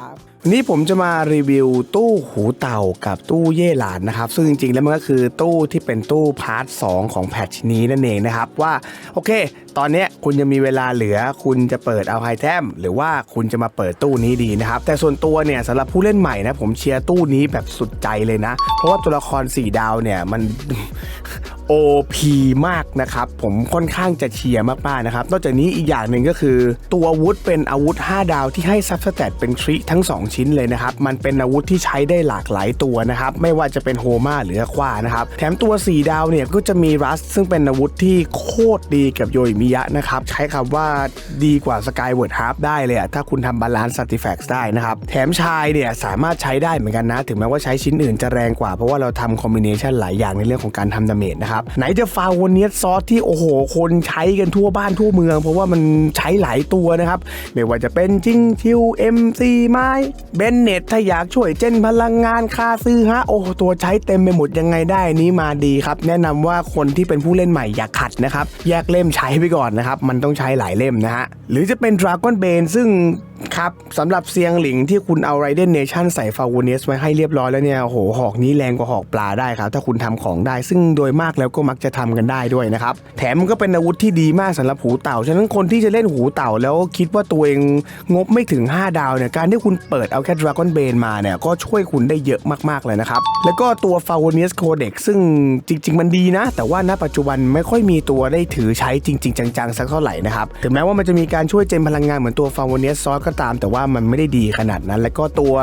บ วันนี้ผมจะมารีวิวตู้หูเต่ากับตู้เย่หลานนะครับ ซึ่งจริงๆแล้วมันก็คือตู้ที่เป็นตู้พาร์ท2ของแพทช์นี้นั่นเองนะครับ ว่าโอเค ตอนนี้คุณจะมีเวลาเหลือ คุณจะเปิดเอาไฮเทมหรือว่าคุณจะมาเปิดตู้นี้ดีนะครับ แต่ส่วนตัวเนี่ยสำหรับผู้เล่นใหม่นะผมเชียร์ตู้นี้แบบสุดใจเลยนะ เพราะว่าตัวละคร4ดาวเนี่ยมัน OP มากนะครับ ผมค่อนข้างจะเชียร์มากๆนะครับ นอกจากนี้อีกอย่างหนึ่งก็คือ ตัวอาวุธเป็นอาวุธ 5 ดาวที่ให้ซับสแตทเป็นทริทั้ง 2 ชิ้นเลยนะครับ มันเป็นอาวุธที่ใช้ได้หลากหลายตัวนะครับ ไม่ว่าจะเป็นโฮมาหรือควานะครับ แถมตัว 4 ดาวเนี่ยก็จะมีรัส ซึ่งเป็นอาวุธที่โคตรดีกับโยอิมิยะนะครับ ใช้คำว่าดีกว่าสกายเวิร์ดฮาร์ฟได้เลยอะถ้าคุณทำบาลานซ์สัติแฟกซ์ได้นะครับ แถมชายเนี่ยสามารถใช้ได้เหมือนกันนะ ถึงแม้ว่าใช้ชิ้นอื่นจะแรงกว่าเพราะว่าเราทำคอมบิเนชันหลายอย่างในเรื่องของการทำดาเมจนะครับไหนจะฟาวเนียซอสที่โอ้โห คนใช้กันทั่วบ้านทั่วเมือง เพราะว่ามันใช้หลายตัวนะครับ ไม่ว่าจะเป็นจิงทิว MC ไม้เบนเน็ตถ้าอยากช่วยเจนพลังงานค่าซื้อฮะโอ้ตัวใช้เต็มไปหมดยังไงได้นี้มาดีครับ แนะนำว่าคนที่เป็นผู้เล่นใหม่อย่าขัดนะครับ แยกเล่มใช้ไปก่อนนะครับ มันต้องใช้หลายเล่มนะฮะหรือจะเป็น Dragon Bane ซึ่ง ครับสำหรับเซียงหลิงที่คุณเอาไรเดนเนชั่นใส่ฟาวเนสไว้ให้เรียบร้อยแล้วเนี่ยโอ้โหหอกนี้แรงกว่าหอกปลาได้ครับ ถ้าคุณทำของได้ ซึ่งโดยมากแล้วก็มักจะทำกันได้ด้วยนะครับ แถมมันก็เป็นอาวุธที่ดีมากสำหรับหูเต่า ฉะนั้นคนที่จะเล่นหูเต่าแล้วคิดว่าตัวเองงบไม่ถึง 5 ดาวเนี่ยการที่คุณเปิดเอาแค่ดราก้อนเบนมาเนี่ยก็ช่วยคุณได้เยอะมากๆเลยนะครับแล้วก็ตัวฟาวเนสโคเด็กซึ่งจริง ๆ มันดีนะ แต่ว่าณปัจจุบันไม่ค่อยมีตัวได้ถือใช้จริง ๆ จังๆสักเท่าไหร่นะครับถึงแม้ว่ามันจะมีการช่วยเจนพลังงานเหมือนตัวฟาวเนสซอสก็ตามแต่ว่ามันไม่ได้ดีขนาดนั้น แล้วก็ตัว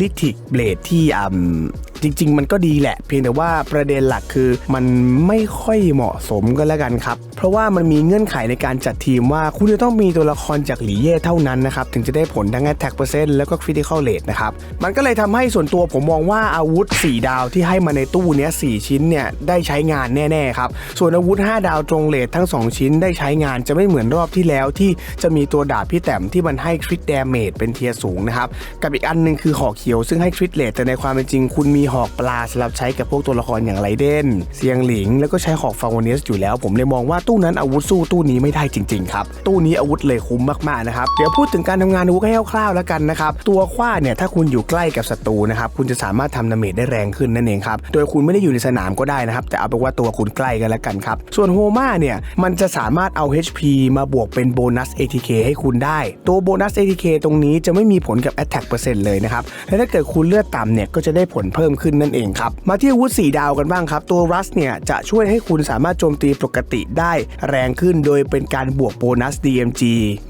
ลิทิกเบลดที่อ่ำ จริง ๆ มันก็ดีแหละ เพียงแต่ว่าประเด็นหลักคือมันไม่ค่อยเหมาะสมก็แล้วกันครับ เพราะว่ามันมีเงื่อนไขในการจัดทีมว่าคุณจะต้องมีตัวละครจากหลีเย่เท่านั้นนะครับ ถึงจะได้ผลทั้ง attack percent แล้วก็ critical rate นะครับ มันก็เลยทำให้ส่วนตัวผมมองว่าอาวุธ 4 ดาวที่ให้มาในตู้เนี้ย4ชิ้นเนี่ยได้ใช้งานแน่ๆครับ ส่วนอาวุธ 5 ดาวตรงเลททั้ง 2 ชิ้นได้ใช้งานจะไม่เหมือนรอบที่แล้วที่จะมีตัวดาบพี่แต้มที่มันให้คริต damage เป็นเทียสูงนะครับกับอีกอันหนึงคือหอกเขียวซึ่งให้คริตเลทแต่ในความเป็นจริงคุณมีหหอกปลาสำหรับใช้กับพวกตัวละครอย่างไรเดนเซียงหลิง แล้วก็ใช้หอกฟาวเนสอยู่แล้ว ผมเลยมองว่าตู้นั้นอาวุธสู้ตู้นี้ไม่ได้จริงๆครับตู้นี้อาวุธเลยคุ้มมากๆนะครับเดี๋ยวพูดถึงการทำงานอาวุธให้คร่าวๆแล้วกันนะครับตัวขว้าเนี่ยถ้าคุณอยู่ใกล้กับศัตรูนะครับคุณจะสามารถทำดาเมจได้แรงขึ้นนั่นเองครับโดยคุณไม่ได้อยู่ในสนามก็ได้นะครับแต่เอาเป็นว่าตัวคุณใกล้กันแล้วกันครับส่วนโฮมาเนี่ยมันจะสามารถเอา HP มาบวกเป็นโบนัส ATK ให้คุณได้ ตัวโบนัส ATK ตรงนี้จะไม่มีผลกับ Attack เปอร์เซ็นต์เลยนะครับและถ้าเกิดคุณเลือดต่ำเนี่ยก็จะได้ผลเพิ่มขึ้นนั่นเองครับ มาที่อาวุธ 4 ดาวกันบ้างครับ ตัวรัสเนี่ยจะช่วยให้คุณสามารถโจมตีปกติได้แรงขึ้นโดยเป็นการบวกโบนัส DMG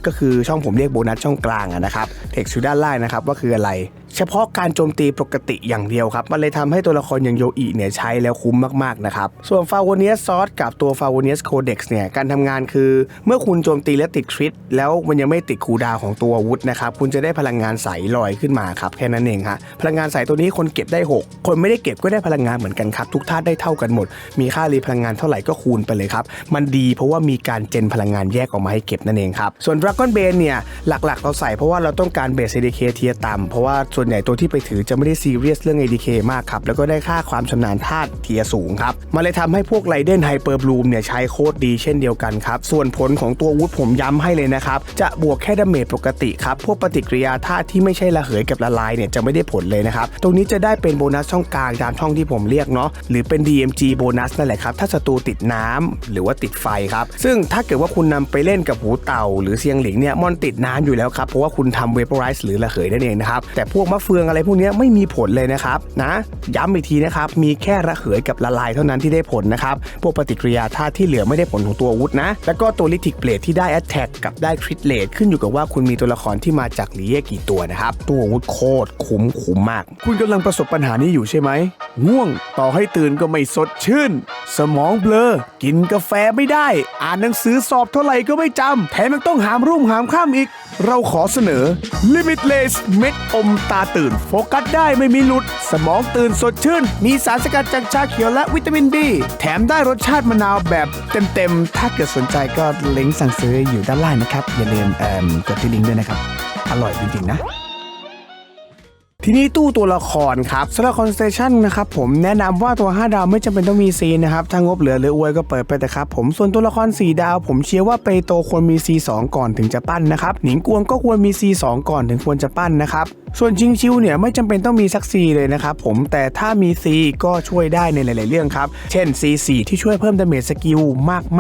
ก็คือช่องผมเรียกโบนัสช่องกลางอะนะครับเทคชูด้านล่างนะครับว่าคืออะไร เฉพาะการโจมตีปกติอย่างเดียวครับ มันเลยทำให้ตัวละครอย่างโยอิเนี่ยใช้แล้วคุ้มมากๆนะครับ ส่วนฟาวเนียสซอสกับตัวฟาวเนียสโคเด็กซ์เนี่ยการทำงานคือ เมื่อคุณโจมตีและติดคริตแล้วมันยังไม่ติดคูดาวของตัวอาวุธนะครับ คุณจะได้พลังงานใสลอยขึ้นมาครับแค่นั้นเองฮะพลังงานใสตัวนี้คนเก็บได้ 6 คนไม่ได้เก็บก็ได้พลังงานเหมือนกันครับ ทุกท่าตุได้เท่ากันหมด มีค่ารีพลังงานเท่าไหร่ก็คูณไปเลยครับมันดีเพราะว่ามีการเจนพลังงานแยกออกมาให้เก็บนั่นเองครับส่วน Dragon Bane เนี่ยหลักๆ เราใส่เพราะว่าเราต้องการเบส ADK เทียต่ำเพราะว่าส่วนใหญ่ตัวที่ไปถือจะไม่ได้ซีเรียสเรื่อง ADK มากครับ แล้วก็ได้ค่าความชำนาญธาตุเทียสูงครับมันเลยทำให้พวกไรเดนไฮเปอร์บลูมเนี่ยใช้โคตรดีเช่นเดียวกันครับ ส่วนผลของตัววุธผมย้ำให้เลยนะครับ จะบวกแค่ดาเมจปกติครับ พวกปฏิกิริยาธาตุที่ไม่ใช่ระเหยกับละลายเนี่ยจะไม่ได้ผลเลยนะครับ ตรงนี้จะได้เป็นโบนัสช่องกลางตามช่องที่ผมเรียกเนาะหรือเป็น DMG โบนัสนั่นแหละครับถ้าศัตรูติดน้ำหรือว่าติดไฟครับซึ่งถ้าเกิดว่าคุณนำไปเล่นกับหูเต่า หรือเซียงหลิงเนี่ยมอนติดน้ำอยู่แล้วครับเพราะว่าคุณทำเว p ป r i z e หรือระเหยนั่นเองนะครับแต่พวกมะเฟืองอะไรพวกนี้ไม่มีผลเลยนะครับนะย้ำอีกทีนะครับมีแค่ระเหยกับละลายเท่านั้นที่ได้ผลนะครับพวกปฏิกิริยาธาตุที่เหลือไม่ได้ผลของตัวอาวุธนะแล้วก็ตัวลิทิกเบลดที่ได้แอตแทกกับได้คริตเลดขึ้นอยู่กับว่าคุณมีตัวละครที่มาจากลีเยกี่ตัวนะครับตัวอาวุธโคตรคุ้มคุ้มมาก คุณกำลังประสบปัญหานี้อยู่ใช่ไหมง่วงต่อให้ตื่นก็ไม่สดชื่น สมองเบลอ กินกาแฟไม่ได้ อ่านหนังสือสอบเท่าไหร่ก็ไม่จำแถมยังต้องหามรุ่งหามข้ามอีก เราขอเสนอ Limitless เม็ดอมตาตื่นโฟกัสได้ไม่มีหลุด สมองตื่นสดชื่น มีสารสกัดจากชาเขียวและวิตามินบีแถมได้รสชาติมะนาวแบบเต็มๆ ถ้าเกิดสนใจก็ลิงก์สั่งซื้ออยู่ด้านล่างนะครับ อย่าลืมกดที่ลิงก์ด้วยนะครับ อร่อยจริงๆนะ ทีนี้ตู้ตัวละครครับสำหรับคอนสเตชันนะครับผมแนะนำว่าตัว 5 ดาวไม่จำเป็นต้องมีซีนนะครับถ้างบเหลือหรืออวยก็เปิดไปแต่ครับผมส่วนตัวละคร 4 ดาว ผมเชื่อว่าเปโตควรมี C2 ก่อนถึงจะปั้นนะครับหนิงกวงก็ควรมี C2 ก่อนถึงควรจะปั้นนะครับส่วนชิงชิวเนี่ยไม่จำเป็นต้องมีสัก C เลยนะครับผมแต่ถ้ามี C ก็ช่วยได้ในหลาย ๆ เรื่องครับ เช่น C4 ที่ช่วยเพิ่มดาเมจสกิล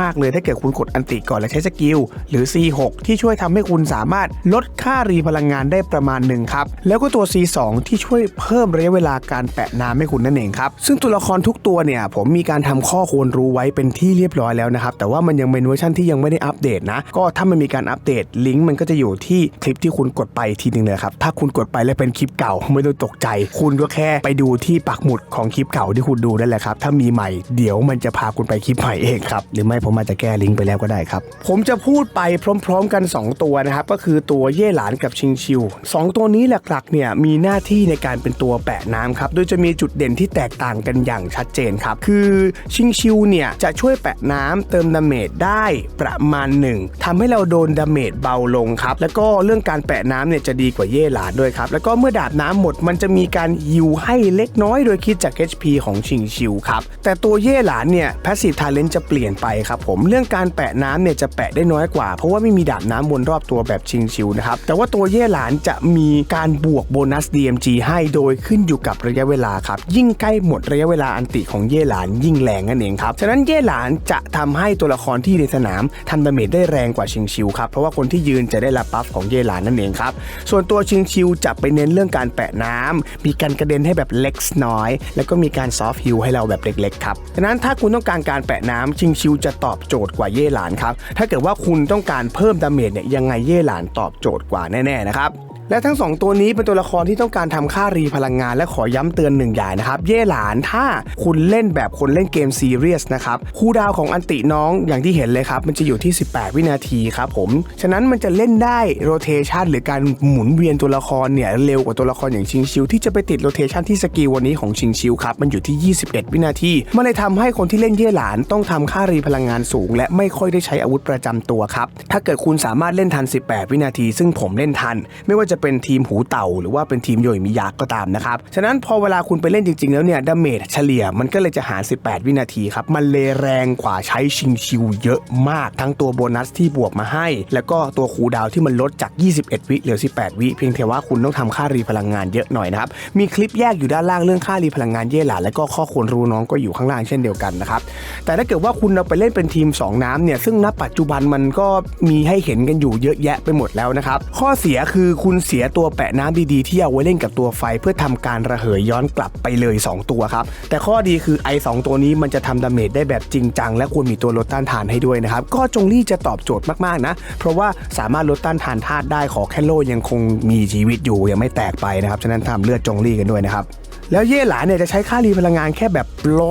มาก ๆ เลยถ้าเกิดคุณกดอันติก่อนแล้วใช้สกิลหรือ C6 ที่ช่วยทำให้คุณสามารถลดค่ารีพลังงานได้ประมาณหนึ่งครับแล้วก็ตัว C2 ที่ช่วยเพิ่มระยะเวลาการแปะน้ำให้คุณนั่นเองครับ ซึ่งตัวละครทุกตัวเนี่ย ผมมีการทำข้อควรรู้ไว้เป็นที่เรียบร้อยแล้วนะครับ แต่ว่ามันยังเป็นเวอร์ชันที่ยังไม่ได้อัปเดตนะ ก็ถ้ามันมีการอัปเดตลิงก์มันก็จะอยู่ที่คลิปที่คุณกดไปทีนึงเลยครับ ถ้าคุณกดไปแล้วเป็นคลิปเก่าไม่ต้องตกใจ คุณก็แค่ไปดูที่ปักหมุดของคลิปเก่าที่คุณดูนั่นแหละครับ ถ้ามีใหม่เดี๋ยวมันจะพาคุณไปคลิปใหม่เองครับ หรือไม่ผมอาจจะแก้ลิงก์ไปแล้วก็ได้ครับ ผมจะพูดไปพร้อม ๆ กัน 2 ตัวนะครับ ก็คือตัวเย่หลานกับชิงชิวสองตัวนี้หลักๆเนี่ยมีหน้าที่ในการเป็นตัวแปะน้ำครับ โดยจะมีจุดเด่นที่แตกต่างกันอย่างชัดเจนครับ คือชิงชิวเนี่ยจะช่วยแปะน้ำเติมดาเมจได้ประมาณหนึ่งทำให้เราโดนดาเมจเบาลงครับ แล้วก็เรื่องการแปะน้ำเนี่ยจะดีกว่าเย่หลานด้วยครับ แล้วก็เมื่อดาบน้ำหมดมันจะมีการฮิวให้เล็กน้อยโดยคิดจาก HP ของชิงชิวครับ แต่ตัวเย่หลานเนี่ย Passive Talent จะเปลี่ยนไปครับผม เรื่องการแปะน้ำเนี่ยจะแปะได้น้อยกว่า เพราะว่าไม่มีดาบน้ำวนรอบตัวแบบชิงชิวนะครับ แต่ว่าตัวเย่หลานจะมีการบวกโบนัส DMG ให้โดยขึ้นอยู่กับระยะเวลาครับ ยิ่งใกล้หมดระยะเวลาอันติของเย่หลานยิ่งแรงนั่นเองครับ ฉะนั้นเย่หลานจะทำให้ตัวละครที่ในสนามทำดาเมจได้แรงกว่าชิงชิวครับ เพราะว่าคนที่ยืนจะได้รับบัฟของเย่หลานนั่นเองครับ ส่วนตัวชิงชิวจะไปเน้นเรื่องการแปะน้ำมีการกระเด็นให้แบบเล็กน้อย แล้วก็มีการซอฟต์ฮิลให้เราแบบเล็กๆครับ ฉะนั้นถ้าคุณต้องการการแปะน้ำชิงชิวจะตอบโจทย์กว่าเย่หลานครับ ถ้าเกิดว่าคุณต้องการเพิ่มดาเมจเนี่ยยังไงเย่หลานตอบโจทย์กว่าแน่ๆนะครับ และทั้ง 2 ตัวนี้เป็นตัวละครที่ต้องการทำค่ารีพลังงานและขอย้ำเตือนหนึ่งอย่างนะครับ เย่หลานถ้าคุณเล่นแบบคนเล่นเกมซีเรียสนะครับคูลดาวของอันติน้องอย่างที่เห็นเลยครับ มันจะอยู่ที่ 18 วินาทีครับผม ฉะนั้นมันจะเล่นได้โรเทชันหรือการหมุนเวียนตัวละครเนี่ยเร็วกว่าตัวละครอย่างชิงชิวที่จะไปติดโรเทชันที่สกิลวันนี้ของชิงชิวครับมันอยู่ที่ 21 วินาทีมันเลยทำให้คนที่เล่นเย่หลานต้องทำค่ารีพลังงานสูง และไม่ค่อยได้ใช้อาวุธประจำตัวครับถ้าเกิดคุณสามารถเล่นทัน 18 วินาที ซึ่งผมเล่นทัน ไม่ว่าจะจะเป็นทีมหูเต่า หรือว่าเป็นทีมโยยมิยาก็ตามนะครับ ฉะนั้นพอเวลาคุณไปเล่นจริง ๆ แล้วเนี่ยดาเมจเฉลี่ยมันก็เลยจะหาร 18 วินาทีครับ มันเลยแรงกว่าใช้ชิงชิวเยอะมาก ทั้งตัวโบนัสที่บวกมาให้ แล้วก็ตัวคูดาวที่มันลดจาก 21 วิเหลือ 18 วิเพียงแต่ว่าคุณต้องทำค่ารีพลังงานเยอะหน่อยนะครับ มีคลิปแยกอยู่ด้านล่างเรื่องค่ารีพลังงานเย่หลาและก็ข้อควรรู้น้องก็อยู่ข้างล่างเช่นเดียวกันนะครับ แต่ถ้าเกิดว่าคุณเอาไปเล่นเป็นทีม 2 น้ำเนี่ยซึ่งณปัจจุบันมันก็มีให้เห็นกันอยู่เยอะแยะไปหมดแล้วนะครับข้อเสียคือคุณเสียตัวแปะน้ำดีๆที่เอาไว้เล่นกับตัวไฟเพื่อทำการระเหยย้อนกลับไปเลย 2 ตัวครับ แต่ข้อดีคือไอสองตัวนี้มันจะทำดาเมจได้แบบจริงจังและควรมีตัวลดต้านทานให้ด้วยนะครับ ก็จงลี่จะตอบโจทย์มากๆนะ เพราะว่าสามารถลดต้านทานธาตุได้ขอแค่โลยังคงมีชีวิตอยู่ยังไม่แตกไปนะครับฉะนั้นทำเลือดจงลี่กันด้วยนะครับแล้วเย่หลานเนี่ยจะใช้ค่ารีพลังงานแค่แบบ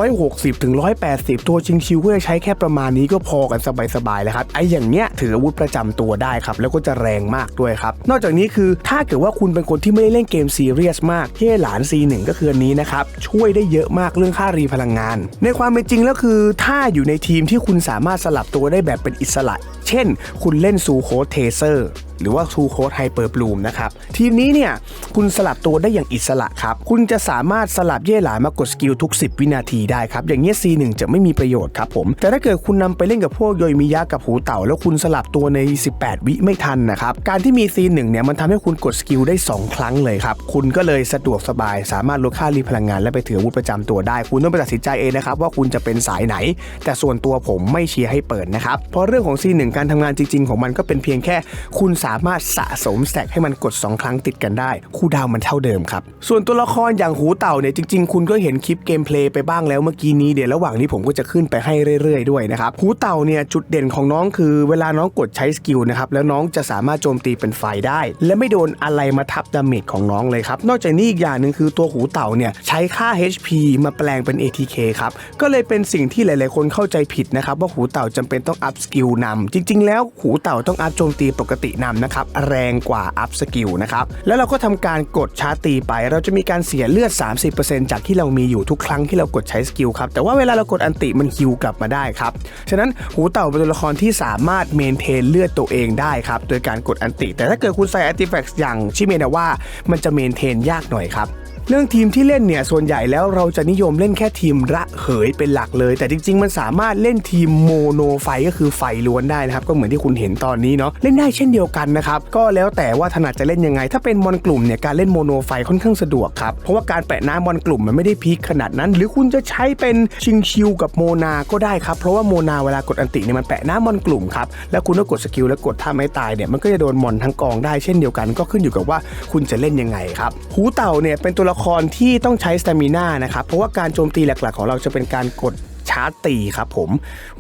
160ถึง180 ตัวชิงชิวก็จะใช้แค่ประมาณนี้ก็พอกันสบายๆแล้วครับไอ้อย่างเนี้ยถืออาวุธประจำตัวได้ครับ แล้วก็จะแรงมากด้วยครับ นอกจากนี้คือถ้าเกิดว่าคุณเป็นคนที่ไม่ได้เล่นเกมซีเรียสมากเท่หลาน C1 ก็คืออันนี้นะครับช่วยได้เยอะมากเรื่องค่ารีพลังงาน ในความเป็นจริงแล้วคือ ถ้าอยู่ในทีมที่คุณสามารถสลับตัวได้แบบเป็นอิสระ เช่น คุณเล่นซูโคเทเซอร์ หรือว่าทูโค d ไฮเปอร์บลูมนะครับ ทีมนี้เนี่ยคุณสลับตัวได้อย่างอิสระครับ คุณจะสามารถสลับเย่หลานมากดสกิลทุก 10 วินาทีได้ครับ อย่างเงี้ย C1 จะไม่มีประโยชน์ครับผม แต่ถ้าเกิดคุณนำไปเล่นกับพวกโยยมิยะกับหูเต่า แล้วคุณสลับตัวใน 18 วิไม่ทันนะครับ การที่มี C1 เนี่ยมันทำให้คุณกดสกิลได้ 2 ครั้งเลยครับ คุณก็เลยสะดวกสบาย สามารถลดค่ารีพลังงานและไปถืออาวุธประจำตัวได้ คุณต้องไปตัดสินใจเองนะครับว่าคุณจะเป็นสายไหน แต่ส่วนตัวผมไม่เชียร์ให้เปิดนะครับเพราะเรื่องของ C1 การทำงานจริง ๆ ของมันก็เป็นเพียงแค่คุณสาามารถสะสมแต็กให้มันกด 2 ครั้งติดกันได้ คูลดาวมันเท่าเดิมครับ ส่วนตัวละครอย่างหูเต่าเนี่ยจริง ๆ คุณก็เห็นคลิปเกมเพลย์ไปบ้างแล้วเมื่อกี้นี้เดี๋ยวระหว่างนี้ผมก็จะขึ้นไปให้เรื่อยๆด้วยนะครับหูเต่าเนี่ยจุดเด่นของน้องคือเวลาน้องกดใช้สกิลนะครับแล้วน้องจะสามารถโจมตีเป็นไฟได้ และไม่โดนอะไรมาทับดาเมจของน้องเลยครับนอกจากนี้อีกอย่างหนึ่งคือตัวหูเต่าเนี่ยใช้ค่า HP มาแปลงเป็น ATK ครับก็เลยเป็นสิ่งที่หลายๆ คนเข้าใจผิดนะครับว่าหูเต่าจำเป็นต้องอัพสกิลนำจริง ๆ แล้วหูเต่าต้องอัพโจมตีปกตินำนะครับแรงกว่าอัพสกิลนะครับแล้วเราก็ทำการกดชาร์ตีไป เราจะมีการเสียเลือด 30%จากที่เรามีอยู่ทุกครั้งที่เรากดใช้สกิลครับแต่ว่าเวลาเรากดอันติมันฮิวกลับมาได้ครับฉะนั้นหูเต่าเป็นตัวละครที่สามารถเมนเทนเลือดตัวเองได้ครับโดยการกดอันติ แต่ถ้าเกิดคุณใส่อัติแฟกซ์อย่างชิเมนาว่ามันจะเมนเทนยากหน่อยครับ เรื่องทีมที่เล่นเนี่ยส่วนใหญ่แล้วเราจะนิยมเล่นแค่ทีมระเหยเป็นหลักเลย แต่จริง ๆ มันสามารถเล่นทีมโมโนไฟก็คือไฟล้วนได้นะครับก็เหมือนที่คุณเห็นตอนนี้เนาะเล่นได้เช่นเดียวกันนะครับก็แล้วแต่ว่าถนัดจะเล่นยังไง ถ้าเป็นมอนกลุ่มเนี่ยการเล่นโมโนไฟค่อนข้างสะดวกครับเพราะว่าการแปะน้ำมอนกลุ่มมันไม่ได้พีคขนาดนั้น หรือคุณจะใช้เป็นชิงชิวกับโมนาก็ได้ครับเพราะว่าโมนาเวลากดอันติเนี่ยมันแปะน้ำมอนกลุ่มครับแล้วคุณก็กดสกิลแล้วกดท่าไม่ตายเนี่ยมันก็จะโดนมอนทั้งกองได้เช่นเดียวกัน ก็ขึ้นอยู่กับว่าคุณจะเล่นยังไงครับหูเต่าเนี่ยเป็นตัวละครที่ต้องใช้สเตมิน่านะครับ เพราะว่าการโจมตีหลักๆ ของเราจะเป็นการกดชาร์ตีครับผม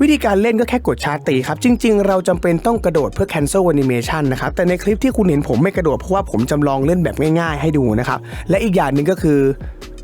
วิธีการเล่นก็แค่กดชาร์ตีครับ จริง ๆ เราจำเป็นต้องกระโดดเพื่อ cancel animation นะครับ แต่ในคลิปที่คุณเห็นผมไม่กระโดดเพราะว่าผมจำลองเล่นแบบง่าย ๆ ให้ดูนะครับ และอีกอย่างหนึ่งก็คือ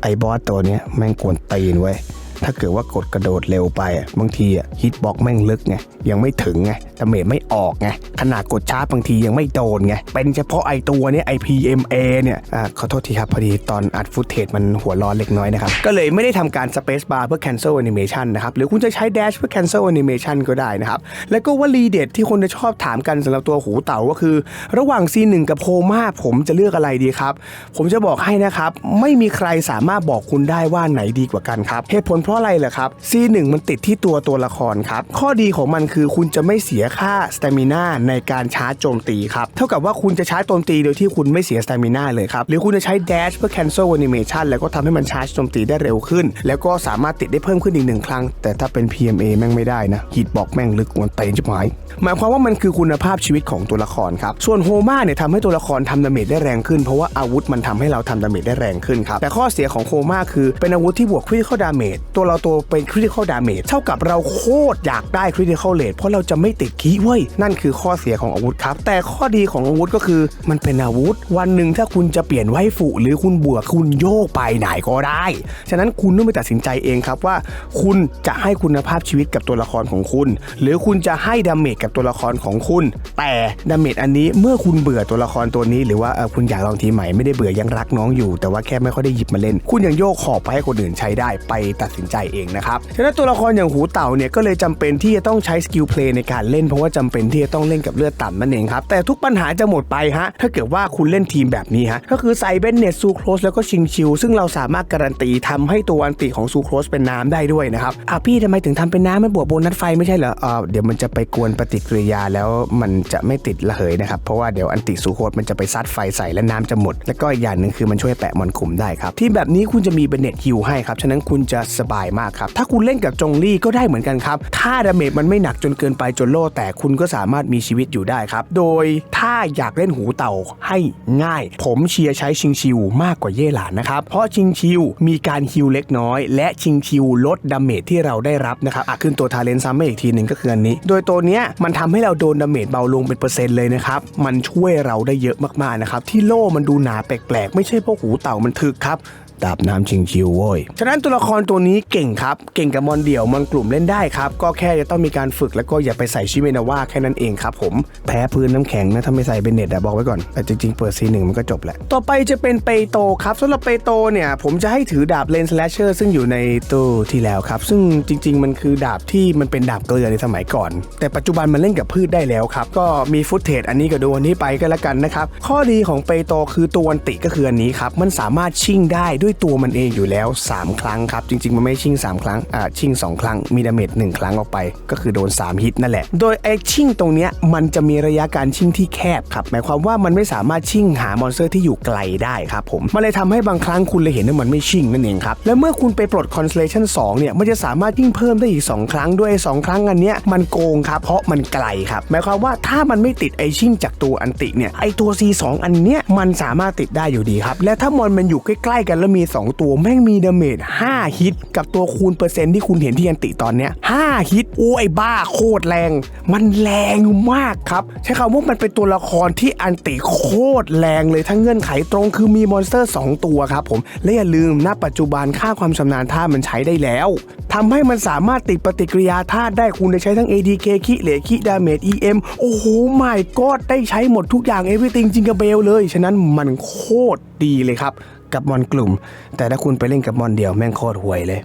ไอ้บอสตัวนี้แม่งกวนตีนเว้ย ถ้าเกิดว่ากดกระโดดเร็วไปอะบางทีอะฮิตบ็อกแม่งลึกไงยังไม่ถึงไงดาเมจไม่ออกไงขนาดกดช้าบางทียังไม่โดนไงเป็นเฉพาะไอตัวเนี้ยไอ PMA เนี่ยอ่าขอโทษทีครับ พอดีตอนอัดฟุตเทจมันหัวร้อนเล็กน้อยนะครับ ก็เลยไม่ได้ทำการ Space Bar เพื่อ Cancel Animation นะครับ หรือคุณจะใช้ Dash เพื่อ Cancel Animation ก็ได้นะครับ แล้วก็วลีเด็ดที่คนจะชอบถามกันสำหรับตัวหูเต่าก็คือ ระหว่าง C1 กับโ o มาผมจะเลือกอะไรดีครับ ผมจะบอกให้นะครับ ไม่มีใครสามารถบอกคุณได้ว่าไหนดีกว่ากันครับเหตุผลเพราะอะไรเหรอครับ C1 มันติดที่ตัวตัวละครครับ ข้อดีของมันคือคุณจะไม่เสียค่า stamina ในการชาร์จโจมตีครับ เท่ากับว่าคุณจะชาร์จโจมตีโดยที่คุณไม่เสีย stamina เลยครับ หรือคุณจะใช้ dash เพื่อ cancel animation แล้วก็ทำให้มันชาร์จโจมตีได้เร็วขึ้น แล้วก็สามารถติดได้เพิ่มขึ้นอีกหนึ่งครั้ง แต่ถ้าเป็น PMA แม่งไม่ได้นะฮิตบอกแม่งลึกกวนเตนจิบหาย หมายความว่ามันคือคุณภาพชีวิตของตัวละครครับ ส่วนโฮมาเนี่ยทำให้ตัวละครทำดาเมจได้แรงขึ้น เพราะว่าอาวุธมันทำให้เราทำดาเมจได้แรงขึ้นครับ แต่ข้อเสียของโฮมาคือเป็นอาวุธที่บวกคริติคอลดาเมจตัวเราตัวเป็นคริติคอลดาเมจเท่ากับเราโคตรอยากได้คริติคอลเลทเพราะเราจะไม่ติดคีเว้ย นั่นคือข้อเสียของอาวุธครับ แต่ข้อดีของอาวุธก็คือมันเป็นอาวุธ วันหนึ่งถ้าคุณจะเปลี่ยนไวฟุหรือคุณบวกคุณโยกไปไหนก็ได้ ฉะนั้นคุณต้องไปตัดสินใจเองครับว่า คุณจะให้คุณภาพชีวิตกับตัวละครของคุณ หรือคุณจะให้ดาเมจกับตัวละครของคุณ แต่ดาเมจอันนี้เมื่อคุณเบื่อตัวละครตัวนี้หรือว่าคุณอยากลองทีใหม่ไม่ได้เบื่อยังรักน้องอยู่ แต่ว่าแค่ไม่ค่อยได้หยิบมาเล่น คุณยังโยกขอบไปให้คนอื่นใช้ได้ไปตัดสินใจเองนะครับฉะนั้นตัวละครอย่างหูเต่าเนี่ยก็เลยจำเป็นที่จะต้องใช้สกิลเพลย์ในการเล่นเพราะว่าจำเป็นที่จะต้องเล่นกับเลือดต่ำนั่นเองครับแต่ทุกปัญหาจะหมดไปฮะถ้าเกิดว่าคุณเล่นทีมแบบนี้ฮะก็คือใส่เบนเนตซูโครสแล้วก็ชิงชิวซึ่งเราสามารถการันตีทำให้ตัวอันติของซูโครสเป็นน้ำได้ด้วยนะครับอะพี่ทำไมถึงทำเป็นน้ำไม่บวกโบนัสไฟไม่ใช่เหรอเอ่าเดี๋ยวมันจะไปกวนปฏิกิริยาแล้วมันจะไม่ติดระเหยนะครับเพราะว่าเดี๋ยวอันติซูโครสมันจะไปซัดไฟใส่และน้ำจะหมด แล้วก็อีกอย่างหนึ่งคือมันช่วยแปะมอนคุมได้ครับที่แบบนี้คุณจะมีเบนเนตฮิวให้ครับฉะนั้นคุณจะสบายมากครับ ถ้าคุณเล่นกับจงลี่ก็ได้เหมือนกันครับ ถ้าดาเมจมันไม่หนักจนเกินไปจนโล่แต่คุณก็สามารถมีชีวิตอยู่ได้ครับ โดยถ้าอยากเล่นหูเต่าให้ง่าย ผมเชียร์ใช้ชิงชิวมากกว่าเย่หลานนะครับ เพราะชิงชิวมีการฮิวเล็กน้อย และชิงชิวลดดาเมจที่เราได้รับนะครับอะขึ้นตัวทาเลนซ้ำมาอีกทีหนึ่งก็คืออันนี้ โดยตัวเนี้ยมันทำให้เราโดนดาเมจเบาลงเป็นเปอร์เซ็นต์เลยนะครับมันช่วยเราได้เยอะมากๆนะครับที่โล่มันดูหนาแปลกๆ ไม่ใช่เพราะหูเต่ามันถึกครับ ดาบน้ำชิงชิวโว้ย ฉะนั้นตัวละครตัวนี้เก่งครับ เก่งกับมอนเดี่ยวมอนกลุ่มเล่นได้ครับ ก็แค่จะต้องมีการฝึกแล้วก็อย่าไปใส่ชิเมนาว่าแค่นั้นเองครับผม แพ้พื้นน้ำแข็งนะถ้าไม่ใส่เบนเน็ตอะบอกไว้ก่อน แต่จริงๆ เปิดซีหนึ่งมันก็จบแหละ ต่อไปจะเป็นเปโตครับสำหรับเปโตเนี่ยผมจะให้ถือดาบเลนสแลชเชอร์ซึ่งอยู่ในตู้ที่แล้วครับ ซึ่งจริง ๆ มันคือดาบที่มันเป็นดาบเกลือในสมัยก่อน แต่ปัจจุบันมันเล่นกับพืชได้แล้วครับ ก็มีฟุตเทจอันนี้ก็ดูอันนี้ไปก็แล้วกันนะครับ ข้อดีของเปโตคือตัวอันติก็คืออันนี้ครับ มันสามารถชิ่งได้ด้วยด้วยตัวมันเองอยู่แล้ว 3 ครั้งครับ จริง ๆ มันไม่ชิง 3 ครั้งอ่าชิง 2 ครั้ง มีดาเมจ1ครั้งออกไป ก็คือโดน 3 ฮิตนั่นแหละ โดยไอ้ชิงตรงเนี้ยมันจะมีระยะการชิงที่แคบครับ หมายความว่ามันไม่สามารถชิงหามอนสเตอร์ที่อยู่ไกลได้ครับผม มันเลยทำให้บางครั้งคุณเลยเห็นว่ามันไม่ชิงนั่นเองครับ และเมื่อคุณไปปลด Constellation 2เนี่ย มันจะสามารถยิ่งเพิ่มได้อีก 2 ครั้งด้วย 2 ครั้งอันเนี้ยมันโกงครับ เพราะมันไกลครับ หมายความว่าถ้ามันไม่ติดไอชิงจากตัวอันติเนี่ย ไอตัว C2 อันเนี้ยมันสามารถติดได้อยู่ดีครับ และถ้ามอนมันอยู่ใกล้ๆกันแล้วมีี 2 ตัวแม่งมีดาเมจ5ฮิต กับตัวคูณเปอร์เซ็นต์ที่คุณเห็นที่อันติตอนเนี้ย5ฮิตโอ้ยบ้าโคตรแรง มันแรงมากครับ ใช้คำว่ามันเป็นตัวละครที่อันติโคตรแรงเลยทั้งเงื่อนไขตรงคือมีมอนสเตอร์ 2 ตัวครับผม และอย่าลืมณปัจจุบันค่าความชำนาญท่ามันใช้ได้แล้วทำให้มันสามารถติดปฏิกิริยาธาตุได้คุณได้ใช้ทั้ง ADK คิเหลคิดาเมจ EM โอ้โหไม่กอดได้ใช้หมดทุกอย่าง everything จิงก e เบลเลย ฉะนั้นมันโคตรดีเลยครับ กับมอนกลุ่ม แต่ถ้าคุณไปเล่นกับมอนเดียวแม่งโคตรห่วยเลย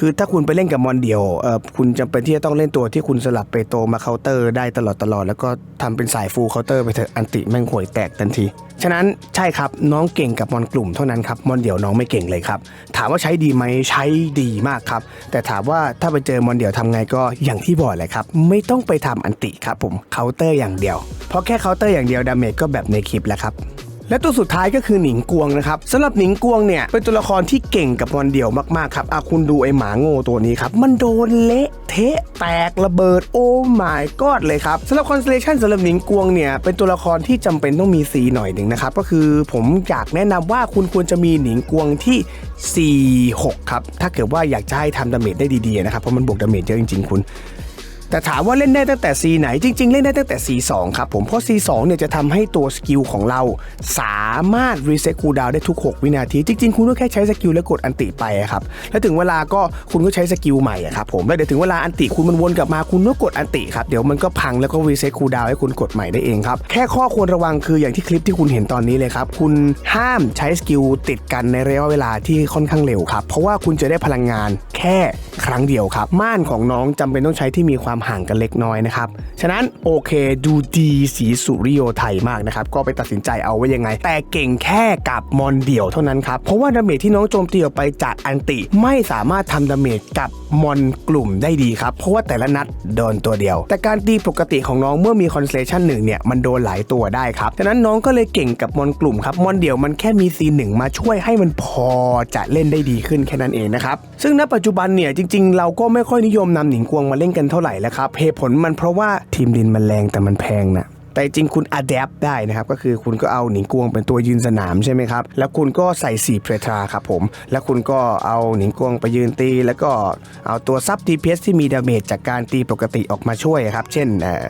คือถ้าคุณไปเล่นกับมอนเดียวเออคุณจำเป็นที่จะต้องเล่นตัวที่คุณสลับไปโตมาเคาน์เตอร์ได้ตลอดตลอดแล้วก็ทำเป็นสายฟูเคาน์เตอร์ไปเถอะอันติแม่งห่วยแตกทันที ฉะนั้นใช่ครับน้องเก่งกับมอนกลุ่มเท่านั้นครับมอนเดี่ยวน้องไม่เก่งเลยครับถามว่าใช้ดีไหมใช้ดีมากครับ แต่ถามว่าถ้าไปเจอมอนเดี่ยวทำไงก็อย่างที่บอกแหละครับไม่ต้องไปทำอันติครับผมเคาน์เตอร์อย่างเดียวเพราะแค่เคาน์เตอร์อย่างเดียวดาเมจก็แบบในคลิปแล้วครับ และตัวสุดท้ายก็คือหนิงกวงนะครับสำหรับหนิงกวงเนี่ยเป็นตัวละครที่เก่งกับมอนเดี่ยวมากๆครับอาคุณดูไอหมาโง่ตัวนี้ครับมันโดนเละเทะแตกระเบิดโอ้ my god เลยครับสำหรับคอนสเลชันสำหรับหนิงกวงเนี่ยเป็นตัวละครที่จำเป็นต้องมีสีหน่อยหนึ่งนะครับก็คือผมอยากแนะนำว่าคุณควรจะมีหนิงกวงที่ 4-6 ครับ ถ้าเกิดว่าอยากจะให้ทำดาเมจได้ดีๆนะครับเพราะมันบวกดาเมจเยอะจริงๆคุณ แต่ถามว่าเล่นได้ตั้งแต่ C ไหนจริง ๆ เล่นได้ตั้งแต่ C2 ครับผมเพราะ C2 เนี่ยจะทำให้ตัวสกิลของเรา สามารถรีเซ็ตคูลดาวได้ทุก 6 วินาที จริง ๆ คุณก็แค่ใช้สกิลแล้วกดอันติไปครับแล้วถึงเวลาก็คุณก็ใช้สกิลใหม่ครับผมแล้วเดี๋ยวถึงเวลาอันติคุณมันวนกลับมาคุณก็กดอันติครับเดี๋ยวมันก็พังแล้วก็รีเซ็ตคูลดาวให้คุณกดใหม่ได้เองครับแค่ข้อควรระวังคืออย่างที่คลิปที่คุณเห็นตอนนี้เลยครับคุณห้ามใช้สกิลติดกันในระยะเวลาที่ค่อนข้างเร็วครับเพราะว่าคุณจะได้พลังงานแค่ครั้งเดียวครับม่านของน้องจำเป็นต้องใช้ที่มีความห่างกันเล็กน้อยนะครับ ฉะนั้นโอเคดูดีสีสุริโยไทยมากนะครับ ก็ไปตัดสินใจเอาไว้ยังไง แต่เก่งแค่กับมอนเดี่ยวเท่านั้นครับ เพราะว่าดาเมจที่น้องโจมตีออกไปจากอันติไม่สามารถทำดาเมจกับ มอนกลุ่มได้ดีครับ เพราะว่าแต่ละนัดโดนตัวเดียว แต่การตีปกติของน้องเมื่อมีคอนเซชันหนึ่งเนี่ยมันโดนหลายตัวได้ครับฉะนั้นน้องก็เลยเก่งกับมอนกลุ่มครับมอนเดี่ยวมันแค่มีซีหนึ่งมาช่วยให้มันพอจะเล่นได้ดีขึ้นแค่นั้นเองนะครับซึ่งณปัจจุบันเนี่ยจริง ๆ เราก็ไม่ค่อยนิยมนำหนิงกวงมาเล่นกันเท่าไหร่แล้วครับเหตุผลมันเพราะว่าทีมดินมันแรงแต่มันแพงนะ แต่จริงคุณอัดแอปได้นะครับ ก็คือคุณก็เอาหนิงกวงเป็นตัวยืนสนามใช่ไหมครับ แล้วคุณก็ใส่สีเพรทราครับผม แล้วคุณก็เอาหนิงกวงไปยืนตี แล้วก็เอาตัวซับทีเพสที่มีดาเมจจากการตีปกติออกมาช่วยครับ เช่นเอ่อ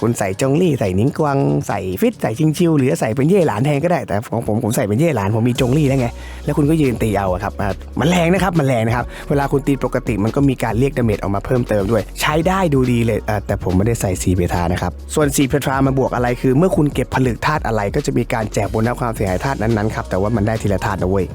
คุณใส่จงลี่ใส่นิ้งกวางใส่ฟิตใส่ชิงชิวหรือใส่เป็นเย่หลานแทนก็ได้แต่ของผมผมใส่เป็นเย่หลานผมมีจงลี่แล้วไงแล้วคุณก็ยืนตีเอาครับมันแรงนะครับมันแรงนะครับเวลาคุณตีปกติมันก็มีการเรียกดาเมจออกมาเพิ่มเติมด้วย ใช้ได้ดูดีเลยแต่ผมไม่ได้ใส่ซีเพทานะครับส่วนซีเพทามาบวกอะไรคือ เมื่อคุณเก็บผลึกธาตุอะไรก็จะมีการแจกโบนัสความเสียหายธาตุนั้นๆครับแต่ว่ามันได้ทีละธาตุนะเว้ย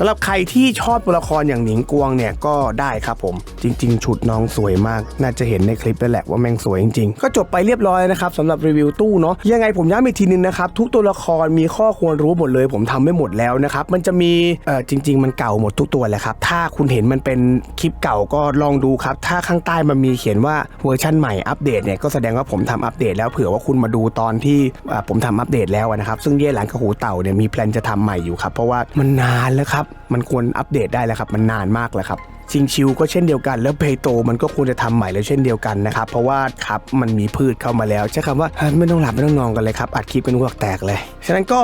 สำหรับใครที่ชอบตัวละครอย่างหนิงกวงเนี่ยก็ได้ครับผม จริง ๆ ชุดน้องสวยมาก น่าจะเห็นในคลิปแล้วแหละว่าแม่งสวยจริงๆ ก็จบไปเรียบร้อยนะครับสำหรับรีวิวตู้เนาะยังไงผมย้ำอีกทีนึงนะครับทุกตัวละครมีข้อควรรู้หมดเลย ผมทำไม่หมดแล้วนะครับมันจะมีเออจริง ๆ มันเก่าหมดทุกตัวแหละครับถ้าคุณเห็นมันเป็นคลิปเก่าก็ลองดูครับถ้าข้างใต้มันมีเขียนว่าเวอร์ชันใหม่อัปเดตเนี่ยก็แสดงว่าผมทำอัปเดต แล้วเผื่อว่าคุณมาดูตอนที่อ่าผมทำอัปเดตแล้วนะครับซึ่งเย่หลานกระหูเต่าเนี่ยมีแพลนจะทำใหม่อยู่ครับเพราะว่ามันนานแล้วครับมันควรอัปเดตได้แล้วครับ มันนานมากแล้วครับ ชิงชิวก็เช่นเดียวกัน แล้วเพโตมันก็ควรจะทำใหม่แล้วเช่นเดียวกันนะครับ เพราะว่าครับมันมีพืชเข้ามาแล้ว ใช้คำว่าไม่ต้องหลับไม่ต้องนอนกันเลยครับอัดคลิปกันหัวกแตกเลย ฉะนั้นก็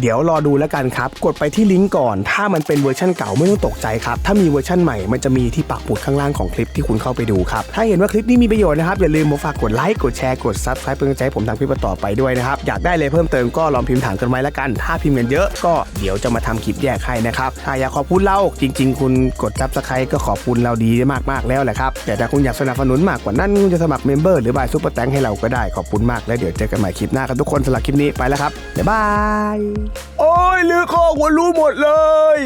เดี๋ยวรอดูแล้วกันครับ กดไปที่ลิงก์ก่อน ถ้ามันเป็นเวอร์ชันเก่าไม่ต้องตกใจครับ ถ้ามีเวอร์ชันใหม่มันจะมีที่ปักหมุดข้างล่างของคลิปที่คุณเข้าไปดูครับ ถ้าเห็นว่าคลิปนี้มีประโยชน์นะครับอย่าลืมมาฝากกดไลค์กดแชร์กด subscribe เป็นกำลังใจให้ผมทำคลิปต่อไปด้วยนะครับอยากได้เลยเพิ่มเติมก็ลองพิมพ์ถามกันไว้แล้วกัน ถ้าพิมพ์กันเยอะก็เดี๋ยวจะมาทำคลิปแยกให้นะครับถ้าอยากขอบคุณเราจริง ๆ คุณกด subscribe ก็ขอบคุณเราดีมากๆแล้วแหละครับ แต่ถ้าคุณอยากสนับสนุนมากกว่านั้นคุณจะสมัครเมมเบอร์หรือบายซุปเปอร์แตงให้เราก็ได้ขอบคุณมากแล้วเดี๋ยวเจอกันใหม่คลิปหน้าครับทุกคนสำหรับคลิปนี้ไปแล้วครับบ๊ายบายโอ้ยลือข้อหัวรู้หมดเลย